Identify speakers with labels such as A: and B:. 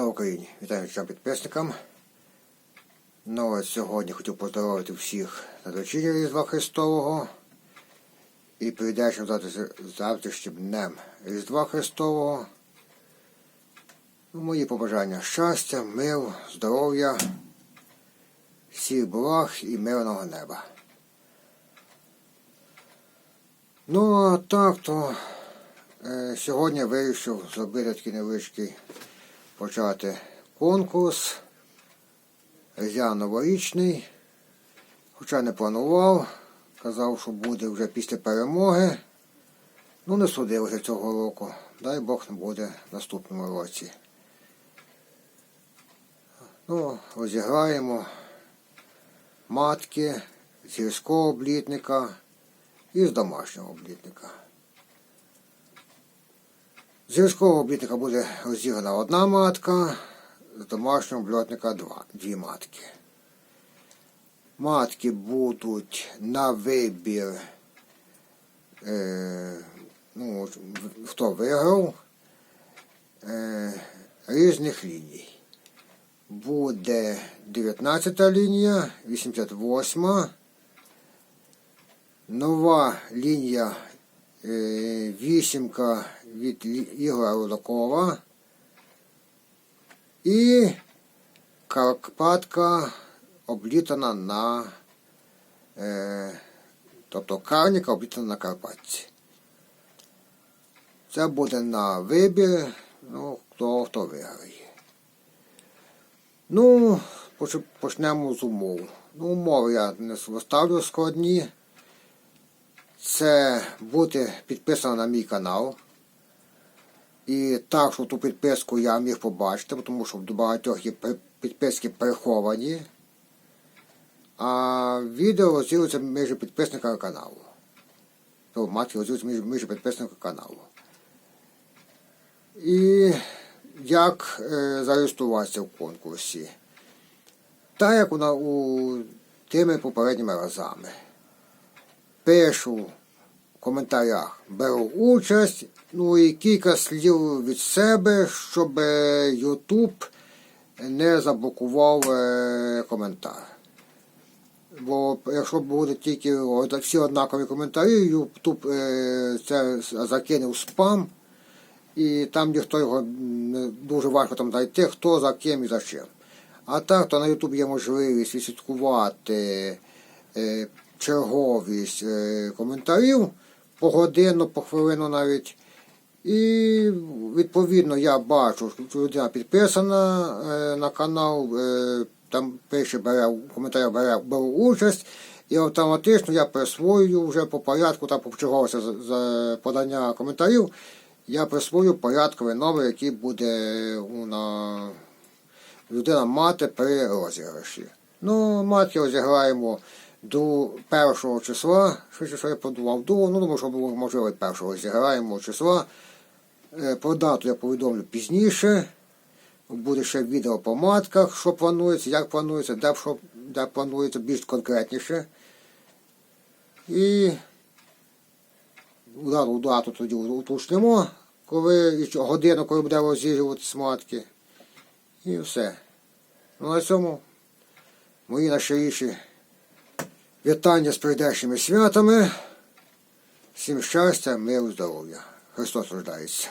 A: Слава Україні! Вітаю всім підписникам. Ну от сьогодні хотів поздоровити всіх на вечір'я Різдва Христового і прийдешнім завтрашнім днем Різдва Христового. Ну, Мої побажання щастя, миру, здоров'я, всіх благ і мирного неба. Ну, а так то е, сьогодні вирішив зробити такий невеличкий почати конкурс. Я новорічний, хоча не планував, казав, що буде вже після перемоги. Ну, не судилося цього року. Дай Бог не буде в наступному році. Ну, розіграємо матки з гірського облітника і з домашнього облітника. З гірського облітника буде розіграна одна матка, з домашнього обльотника два, дві матки. Матки будуть на вибір, е, ну, хто виграв, е, різних ліній. Буде 19 лінія, 88, нова лінія вісімка від Ігора Рудакова і Карпатка облітана на е, тобто карніка облітана на Карпатці. Це буде на вибір, ну, хто, хто виграє. Ну, почнемо з умов. Ну, умови я не ставлю складні. Це бути підписано на мій канал. І так, що ту підписку я міг побачити, тому що до багатьох є підписки приховані. А відео розділиться між підписниками каналу. То матки розділиться між, між підписниками каналу. І як е, зареєструватися в конкурсі? Так як вона у тими попередніми разами. Пишу коментарях, беру участь, ну і кілька слів від себе, щоб е, YouTube не заблокував е, коментар. Бо якщо буде тільки всі однакові коментарі, YouTube е, це закине в спам, і там ніхто його дуже важко там знайти, хто за ким і за чим. А так, то на YouTube є можливість відслідкувати е, черговість е, коментарів погодинно, по хвилину навіть. І відповідно я бачу, що людина підписана е, на канал, е, там пише, бере в коментарях бере, беру участь, і автоматично я присвоюю вже по порядку, там почерговося за, за подання коментарів, я присвоюю порядковий номер, який буде на людина мати при розіграші. Ну, матки розіграємо до першого числа, що, що я подумав, до, ну, думаю, що було можливо першого зіграємо числа. Е, Про дату я повідомлю пізніше. Буде ще відео по матках, що планується, як планується, де, що, де планується, більш конкретніше. І дату, дату тоді уточнимо, коли, годину, коли буде розігруватися матки. І все. Ну на цьому мої найщиріші вітання з прийдешніми святами. Всім щастя, миру, здоров'я. Христос рождається.